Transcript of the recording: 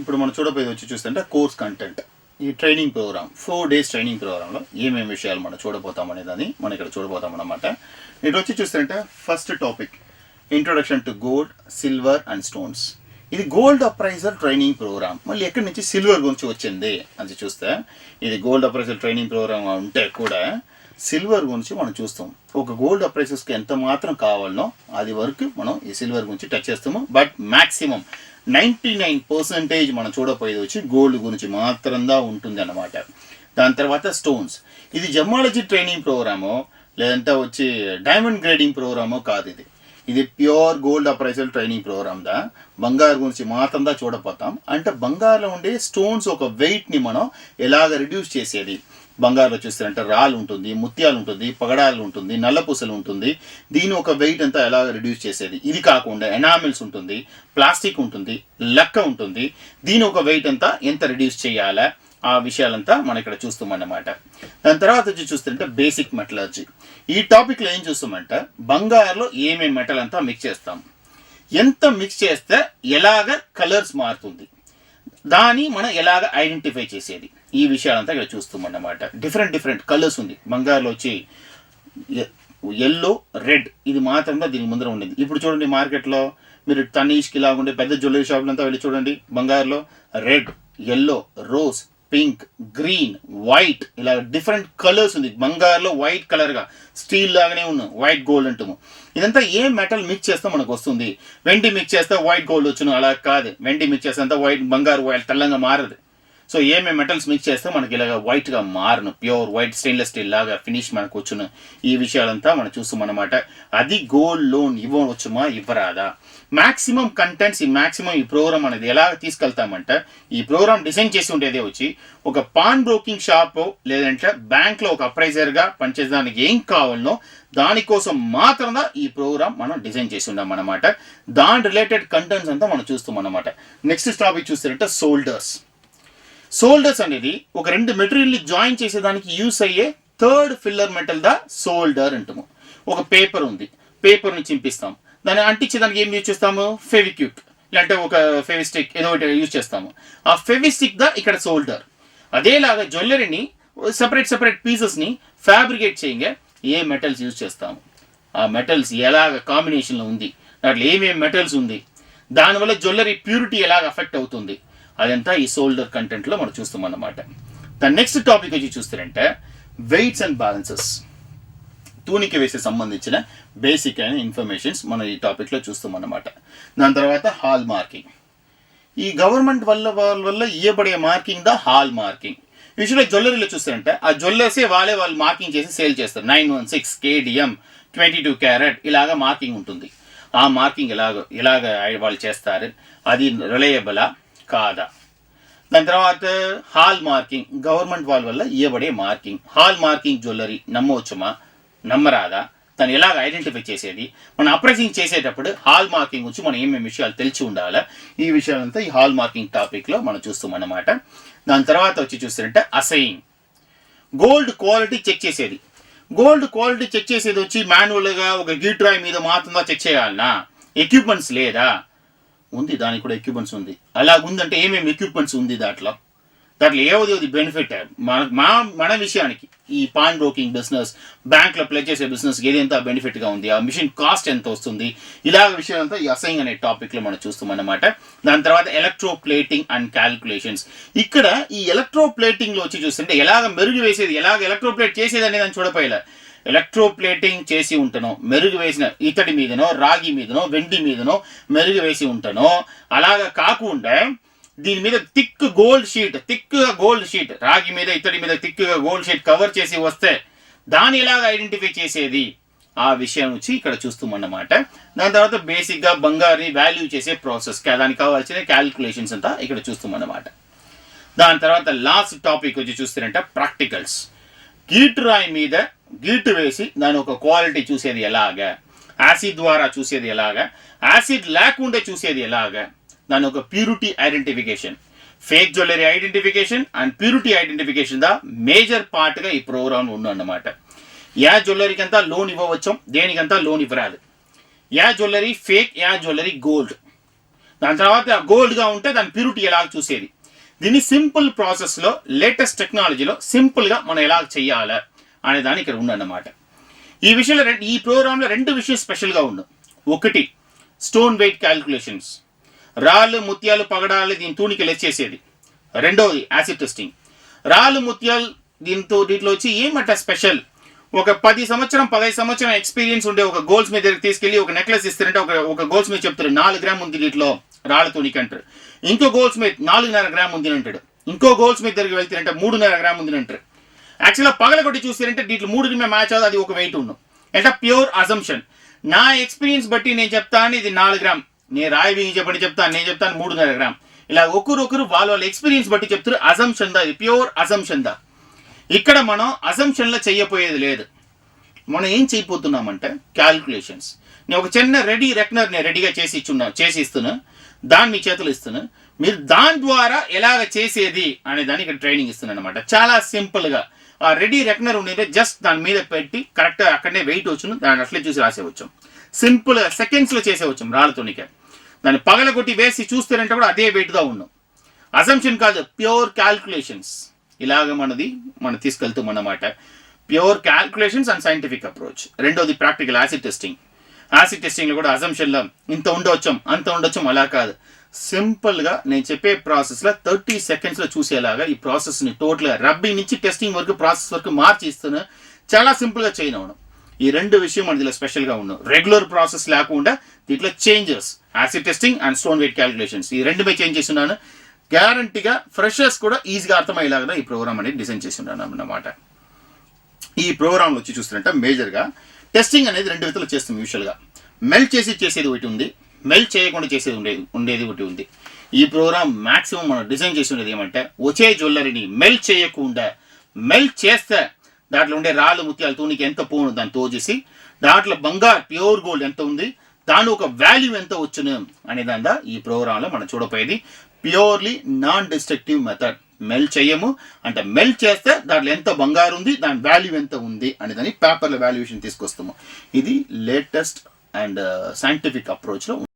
ఇప్పుడు మనం చూడబోయేది వచ్చి చూస్తుంటే కోర్స్ కంటెంట్. ఈ training program four days training ప్రోగ్రాంలో ఏమేమి విషయాలు మనం చూడబోతాం అనేదాన్ని మనం ఇక్కడ చూడబోతాం అనమాట ఇటు వచ్చి చూస్తుంటే first topic introduction to gold silver and stones ఇది గోల్డ్ అప్రైజర్ ట్రైనింగ్ ప్రోగ్రామ్ మళ్ళీ ఎక్కడి నుంచి సిల్వర్ గురించి వచ్చింది అని చూస్తే ఇది గోల్డ్ అప్రైజర్ ట్రైనింగ్ ప్రోగ్రామ్ ఉంటే కూడా సిల్వర్ గురించి మనం చూస్తాం. ఒక గోల్డ్ అప్రైజర్స్కి ఎంత మాత్రం కావాలనో అది వరకు మనం ఈ సిల్వర్ గురించి టచ్ చేస్తాము. But maximum ninety nine percentage మనం చూడపోయేది వచ్చి గోల్డ్ గురించి మాత్రంగా ఉంటుంది అన్నమాట దాని తర్వాత స్టోన్స్. ఇది జమాలజీ ట్రైనింగ్ ప్రోగ్రామో లేదంటే వచ్చి డైమండ్ గ్రేడింగ్ ప్రోగ్రామో కాదు ఇది. ఇది pure gold appraisal training program దా. బంగారు గురించి మాత్రంగా చూడపోతాం. అంటే బంగారులో ఉండే స్టోన్స్ ఒక వెయిట్ని మనం ఎలాగ రిడ్యూస్ చేసేది? బంగారులో చూస్తారంటే రాళ్ళు ఉంటుంది ముత్యాలు ఉంటుంది పగడాలు ఉంటుంది నల్లపూసలు ఉంటుంది. దీని ఒక వెయిట్ అంతా ఎలా రిడ్యూస్ చేసేది? ఇది కాకుండా ఎనామిల్స్ ఉంటుంది ప్లాస్టిక్ ఉంటుంది లక్క ఉంటుంది. దీని ఒక వెయిట్ అంతా ఎంత రిడ్యూస్ చేయాలా? ఆ విషయాలంతా మనం ఇక్కడ చూస్తామన్నమాట దాని తర్వాత వచ్చి చూస్తుంటే బేసిక్ మెటలర్జీ ఈ టాపిక్లో ఏం చూస్తామంటే? బంగారులో ఏమేమి మెటల్ అంతా మిక్స్ చేస్తాం? ఎంత మిక్స్ చేస్తే ఎలాగ కలర్స్ మారుతుంది? దాన్ని మనం ఎలాగ ఐడెంటిఫై చేసేది? ఈ విషయాలంతా ఇక్కడ చూస్తామన్నమాట డిఫరెంట్ డిఫరెంట్ కలర్స్ ఉంది. బంగారులో వచ్చి ఎల్లో రెడ్ ఇది మాత్రమే దీని ముందర ఉండేది. ఇప్పుడు చూడండి మార్కెట్లో మీరు తనీష్కి ఇలా ఉండే పెద్ద జ్యువెలరీ షాపులంతా వెళ్ళి చూడండి. బంగారులో red yellow rose pink green white ఇలా డిఫరెంట్ కలర్స్ ఉంది. బంగారులో వైట్ కలర్గా స్టీల్ లాగానే ఉన్న వైట్ గోల్డ్ అంటాము. ఇదంతా ఏ మెటల్ మిక్స్ చేస్తే మనకు వస్తుంది. వెండి మిక్స్ చేస్తే వైట్ గోల్డ్ వచ్చును. అలా కాదు. వెండి మిక్స్ చేస్తే అంతా వైట్ బంగారు వైట్ తెల్లంగా మారదు. సో ఏమేమి మెటల్స్ మిక్స్ చేస్తే మనకి ఇలాగ వైట్గా మారను. ప్యూర్ వైట్ స్టెయిన్లెస్ స్టీల్ లాగా ఫినిష్ మనకు వచ్చును. ఈ విషయాలంతా మనం చూస్తాం అనమాట అది గోల్డ్ లోన్ ఇవ్వవచ్చుమా? ఇవ్వరాదా? మాక్సిమం కంటెంట్స్ ఈ మాక్సిమం ఈ ప్రోగ్రామ్ అనేది ఎలా తీసుకెళ్తామంటే ఈ ప్రోగ్రామ్ డిజైన్ చేసి ఉండేదే వచ్చి ఒక పాన్ బ్రోకింగ్ షాప్ లేదంటే బ్యాంక్లో ఒక అప్రైజర్గా పనిచేసేదానికి ఏం కావాలనో దానికోసం మాత్రంగా ఈ ప్రోగ్రామ్ మనం డిజైన్ చేసి ఉన్నాం అనమాట దాని రిలేటెడ్ కంటెంట్స్ అంతా మనం చూస్తాం అనమాట నెక్స్ట్ టాపిక్ చూస్తారంటే సోల్డర్స్ సోల్డర్స్ అనేది ఒక రెండు మెటీరియల్ని జాయిన్ చేసేదానికి యూస్ అయ్యే third filler metal the solder అంటాము. ఒక పేపర్ ఉంది. పేపర్ని చింపిస్తాం. దాన్ని అంటించేదానికి ఏం యూజ్ చేస్తాము? ఫెవిక్యూక్ లేదంటే ఒక ఫెవిస్టిక్ ఏదో ఒకటి యూజ్ చేస్తాము. ఆ ఫెవిస్టిక్ ద ఇక్కడ సోల్డర్ అదేలాగా జ్యువెలరీని సపరేట్ సపరేట్ పీసెస్ని ఫ్యాబ్రికేట్ చేయంగా ఏ మెటల్స్ యూజ్ చేస్తాము. ఆ మెటల్స్ ఎలాగ కాంబినేషన్లో ఉంది? దాంట్లో ఏమేమి మెటల్స్ ఉంది? దానివల్ల జ్యువెలరీ ప్యూరిటీ ఎలాగ అఫెక్ట్ అవుతుంది? అదంతా ఈ సోల్డర్ కంటెంట్లో మనం చూస్తాం అన్నమాట దాని నెక్స్ట్ టాపిక్ వచ్చి చూస్తారంటే వెయిట్స్ అండ్ బ్యాలెన్సెస్ తూనిక వేసే సంబంధించిన బేసిక్ అయిన ఇన్ఫర్మేషన్స్ మనం ఈ టాపిక్లో చూస్తాం అన్నమాట దాని తర్వాత హాల్ మార్కింగ్ ఈ గవర్నమెంట్ వల్ల వాళ్ళ వల్ల ఇవ్వబడే మార్కింగ్ ద హాల్ మార్కింగ్ యూజువల్గా జ్యువెలరీలో చూస్తారంటే ఆ జ్యువెలర్సే వాళ్ళే వాళ్ళు మార్కింగ్ చేసి సేల్ చేస్తారు. Nine one six KDM twenty two carat ఇలాగా మార్కింగ్ ఉంటుంది. ఆ మార్కింగ్ ఎలాగ ఎలాగ వాళ్ళు చేస్తారు. అది రిలయబులా కాదా. దాని తర్వాత హాల్ మార్కింగ్ గవర్నమెంట్ వాళ్ళ వల్ల ఇవ్వబడే మార్కింగ్. హాల్ మార్కింగ్ జ్యువెలరీ నమ్మవచ్చుమా? నమ్మరాదా? దాన్ని ఎలాగ ఐడెంటిఫై చేసేది? మనం అప్రెసింగ్ చేసేటప్పుడు హాల్ మార్కింగ్ వచ్చి మనం ఏమేమి విషయాలు తెలిసి ఉండాలా? ఈ విషయాలంతా ఈ హాల్ మార్కింగ్ టాపిక్లో మనం చూస్తాం అన్నమాట. దాని తర్వాత వచ్చి చూస్తారంటే అసైయింగ్ గోల్డ్ క్వాలిటీ చెక్ చేసేది. గోల్డ్ క్వాలిటీ చెక్ చేసేది వచ్చి మాన్యువల్గా ఒక గీట్రాయ్ మీద మాత్రమే చెక్ చేయాలనా? ఎక్విప్మెంట్స్ లేదా? ఉంది దానికి కూడా ఎక్విప్మెంట్స్ ఉంది. అలా ఉందంటే ఏమేమి ఎక్విప్మెంట్స్ ఉంది దాంట్లో? దాంట్లో ఏది ఏది బెనిఫిట్ మన మా మన విషయానికి. ఈ పాన్ బ్రోకింగ్ బిజినెస్ బ్యాంక్లో ప్లే చేసే బిజినెస్ ఏది ఎంత బెనిఫిట్గా ఉంది? ఆ మిషన్ కాస్ట్ ఎంత వస్తుంది? ఇలాగ విషయం అంతా ఈ అసైన్ అనే టాపిక్లో మనం చూస్తాం అన్నమాట దాని తర్వాత ఎలక్ట్రో ప్లేటింగ్ అండ్ క్యాలిక్యులేషన్స్ ఇక్కడ ఈ ఎలక్ట్రో ప్లేటింగ్లో వచ్చి చూస్తుంటే ఎలాగ మెరుగు వేసేది ఎలాగ ఎలక్ట్రో ప్లేట్ చేసేది అనేది అని చూడపోయేలా. ఎలక్ట్రోప్లేటింగ్ చేసి ఉంటనో మెరుగు వేసిన ఇతడి మీదనో రాగి మీదనో వెండి మీదనో మెరుగు వేసి ఉంటనో. అలాగ కాకుండా దీని మీద థిక్ గోల్డ్ షీట్ థిక్గా గోల్డ్ షీట్ రాగి మీద ఇతడి మీద థిక్గా గోల్డ్ షీట్ కవర్ చేసి వస్తే దాన్ని ఎలాగ ఐడెంటిఫై చేసేది? ఆ విషయం వచ్చి ఇక్కడ చూస్తామన్నమాట దాని తర్వాత బేసిక్గా బంగారుని వాల్యూ చేసే ప్రాసెస్ దానికి కావాల్సిన క్యాలిక్యులేషన్స్ అంతా ఇక్కడ చూస్తామన్నమాట దాని తర్వాత లాస్ట్ టాపిక్ వచ్చి చూస్తారంటే ప్రాక్టికల్స్. గీటు రాయి మీద గీటు వేసి దాని ఒక క్వాలిటీ చూసేది ఎలాగా? యాసిడ్ ద్వారా చూసేది ఎలాగా? యాసిడ్ లేకుండా చూసేది ఎలాగా? దాని ఒక purity identification. Fake jewellery identification and purity identification the major పార్ట్గా ఈ ప్రోగ్రామ్ ఉందన్నమాట. యా జ్యువెలరీకి అంతా లోన్ ఇవ్వవచ్చు దేనికంతా లోన్ ఇవ్వరాదు. యా జ్యువెలరీ ఫేక్ యా జ్యువెలరీ గోల్డ్. దాని తర్వాత గోల్డ్గా ఉంటే దాని ప్యూరిటీ ఎలా చూసేది? దీన్ని సింపుల్ ప్రాసెస్లో లేటెస్ట్ టెక్నాలజీలో సింపుల్గా మనం ఎలా చేయాలి అనే ఇక్కడ ఉందన్నమాట. ఈ విషయంలో ఈ ప్రోగ్రాంలో రెండు విషయం స్పెషల్గా ఉంది ఒకటి స్టోన్ వెయిట్ క్యాలిక్యులేషన్స్ రాళ్ళు ముత్యాలు పగడాలు దీని తూనికి లెచ్చేసేది రెండవది యాసిడ్ టెస్టింగ్. రాళ్ళు ముత్యాలు దీంతో దీంట్లో వచ్చి ఏమంట స్పెషల్? ఒక పది సంవత్సరం పదహైదు సంవత్సరం ఎక్స్పీరియన్స్ ఉండే ఒక గోల్స్ మీద దగ్గరికి ఒక నెక్లెస్ ఇస్తారంటే ఒక ఒక గోల్స్ మీద చెప్తారు నాలుగు గ్రామ్ ఉంది దీంట్లో రాళ్ళ తూనికి అంటారు. ఇంకో గోల్స్ మీద నాలుగున్నర గ్రామ్ ఉంది అంటాడు. ఇంకో గోల్స్ మీద దగ్గరికి వెళ్తారంటే మూడున్నర గ్రామ్ ఉంది అంటారు. యాక్చువల్గా పగల కొట్టి చూసారంటే దీంట్లో మూడు మేము మ్యాచ్ అవుతుంది అది ఒక వెయిట్ ఉండు అంటే ప్యూర్ అజంప్షన్ నా ఎక్స్పీరియన్స్ బట్టి నేను చెప్తాను ఇది నాలుగు గ్రామ్ నేను రాయి బిగి చెప్పండి చెప్తాను నేను చెప్తాను మూడున్నర గ్రామ్ ఇలా ఒకరొకరు వాళ్ళ వాళ్ళ ఎక్స్పీరియన్స్ బట్టి చెప్తారు అజంప్షన్ దా ఇది ప్యూర్ అజంప్షన్ దా. ఇక్కడ మనం అజంప్షన్లో చెయ్యపోయేది లేదు. మనం ఏం చేయబోతున్నామంటే క్యాల్కులేషన్స్ నేను ఒక చిన్న రెడీ రెక్నర్ నేను రెడీగా చేసి ఇచ్చున్నా చేసి ఇస్తున్నా దాన్ని మీ చేతులు ఇస్తున్నా. మీరు దాని ద్వారా ఎలాగ చేసేది అనే దాన్ని ఇక్కడ ట్రైనింగ్ ఇస్తున్నాను అనమాట చాలా సింపుల్గా రెడీ రెక్నర్ ఉండేది జస్ట్ దాని మీద పెట్టి కరెక్ట్ అక్కడనే వెయిట్ వచ్చును దాన్ని అట్లే చూసి రాసేవచ్చు సింపుల్ సెకండ్స్లో చేసేవచ్చు రాళ్ళతోనికే దాన్ని పగలగొట్టి వేసి చూస్తారంటే కూడా అదే వెయిట్గా ఉన్నాం. అసంప్షన్ కాదు ప్యూర్ క్యాల్కులేషన్స్ ఇలాగ మనది మనం తీసుకెళ్తాం అన్నమాట. Pure calculations and scientific approach రెండోది ప్రాక్టికల్ యాసిడ్ టెస్టింగ్ యాసిడ్ టెస్టింగ్లో కూడా అజంప్షన్లో ఇంత ఉండవచ్చం అంత ఉండొచ్చాం అలా కాదు. సింపుల్గా నేను చెప్పే ప్రాసెస్లో థర్టీ సెకండ్స్లో చూసేలాగా ఈ ప్రాసెస్ని టోటల్గా రబ్బింగ్ నుంచి టెస్టింగ్ వరకు ప్రాసెస్ వరకు మార్చి ఇస్తున్నా చాలా సింపుల్గా చేయనవడం ఈ రెండు విషయం మన దీనిలో స్పెషల్గా ఉన్నాం రెగ్యులర్ ప్రాసెస్ లేకుండా దీంట్లో changes acid testing and stone weight calculations ఈ రెండు చేంజ్ చేస్తున్నాను. గ్యారంటీగా ఫ్రెషర్స్ కూడా ఈజీగా అర్థమయ్యేలాగా ఈ ప్రోగ్రామ్ అనేది డిజైన్ చేసి ఉన్నాను అన్నమాట. ఈ ప్రోగ్రామ్ వచ్చి చూస్తుంటే మేజర్గా టెస్టింగ్ అనేది రెండు విధాలు చేస్తాం యూజువల్గా మెల్ట్ చేసి చేసేది ఒకటి ఉంది. మెల్ట్ చేయకుండా చేసేది ఉండేది ఉండేది ఒకటి ఉంది. ఈ ప్రోగ్రామ్ మాక్సిమం మనం డిజైన్ చేసి ఉండేది ఏమంటే వచ్చే జ్యువెలరీని మెల్ట్ చేయకుండా మెల్ట్ చేస్తే దాంట్లో ఉండే రాళ్ళు ముత్యాలు తూనికి ఎంత పోను దాన్ని తోచేసి దాంట్లో బంగారు ప్యూర్ గోల్డ్ ఎంత ఉంది దాని ఒక వాల్యూ ఎంత వచ్చును అనే దాని ఈ ప్రోగ్రాంలో మనం చూడపోయేది purely non destructive method melt చేయము అంటే మెల్ట్ చేస్తే దాంట్లో ఎంత బంగారు ఉంది దాని వాల్యూ ఎంత ఉంది అనే దాన్ని పేపర్ల వాల్యుయేషన్ తీసుకొస్తాము. ఇది లేటెస్ట్ అండ్ సైంటిఫిక్ అప్రోచ్లో